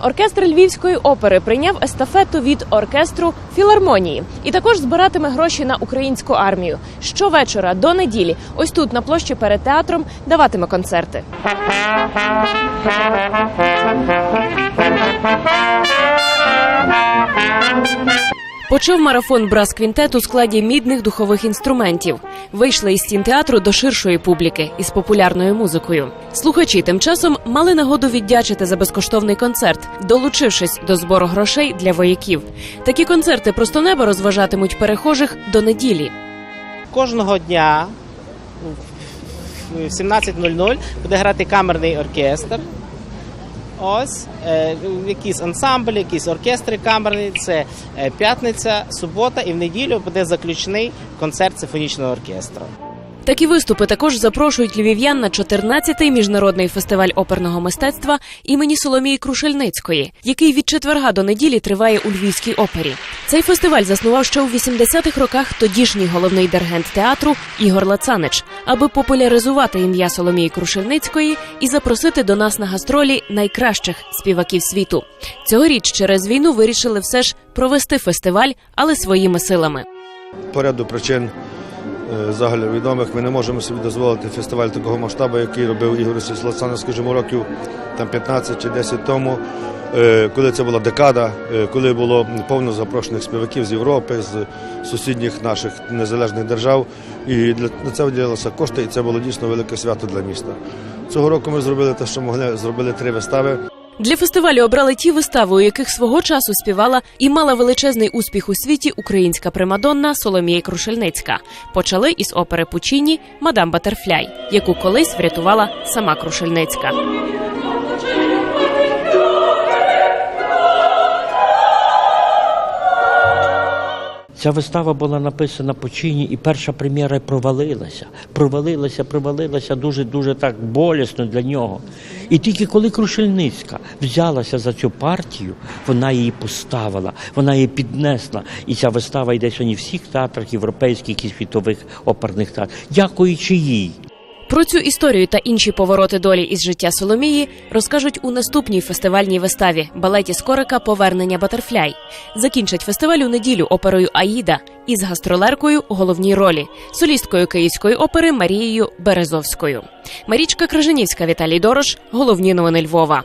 Оркестр Львівської опери прийняв естафету від оркестру філармонії і також збиратиме гроші на українську армію. Щовечора до неділі, ось тут на площі перед театром даватиме концерти. Почав марафон брас квінтет у складі мідних духових інструментів. Вийшли із стін театру до ширшої публіки із популярною музикою. Слухачі тим часом мали нагоду віддячити за безкоштовний концерт, долучившись до збору грошей для вояків. Такі концерти просто неба розважатимуть перехожих до неділі. Кожного дня в 17.00 буде грати камерний оркестр. Ось е, якісь ансамблі, якісь оркестри камерні. Це е, п'ятниця, субота і в неділю буде заключний концерт симфонічного оркестру. Такі виступи також запрошують львів'ян на 14-й міжнародний фестиваль оперного мистецтва імені Соломії Крушельницької, який від четверга до неділі триває у Львівській опері. Цей фестиваль заснував ще у 80-х роках тодішній головний диригент театру Ігор Лацанич, аби популяризувати ім'я Соломії Крушельницької і запросити до нас на гастролі найкращих співаків світу. Цьогоріч через війну вирішили все ж провести фестиваль, але своїми силами. по ряду причин загальновідомих ми не можемо собі дозволити фестиваль такого масштабу, який робив Ігор Слацанов, скажімо, років там 15 чи 10 тому, е, коли це була декада, е, коли було повно запрошених співаків з Європи, з сусідніх наших незалежних держав. І для це виділялися кошти, і це було дійсно велике свято для міста. Цього року ми зробили те, що могли, зробили три вистави. Для фестивалю обрали ті вистави, у яких свого часу співала і мала величезний успіх у світі українська примадонна Соломія Крушельницька. Почали із опери Пучіні Мадам Батерфляй, яку колись врятувала сама Крушельницька. Ця вистава була написана по чині, і перша прем'єра провалилася. Провалилася, провалилася дуже дуже так болісно для нього. І тільки коли Крушельницька взялася за цю партію, вона її поставила, вона її піднесла. І ця вистава йде сьогодні в всіх театрах європейських і світових оперних театрів. Дякуючи їй. Про цю історію та інші повороти долі із життя Соломії розкажуть у наступній фестивальній виставі балеті Скорика Повернення Батерфляй. Закінчать фестиваль у неділю оперою Аїда із гастролеркою у головній ролі, солісткою Київської опери Марією Березовською. Марічка Крижанівська, Віталій Дорош. Головні новини Львова.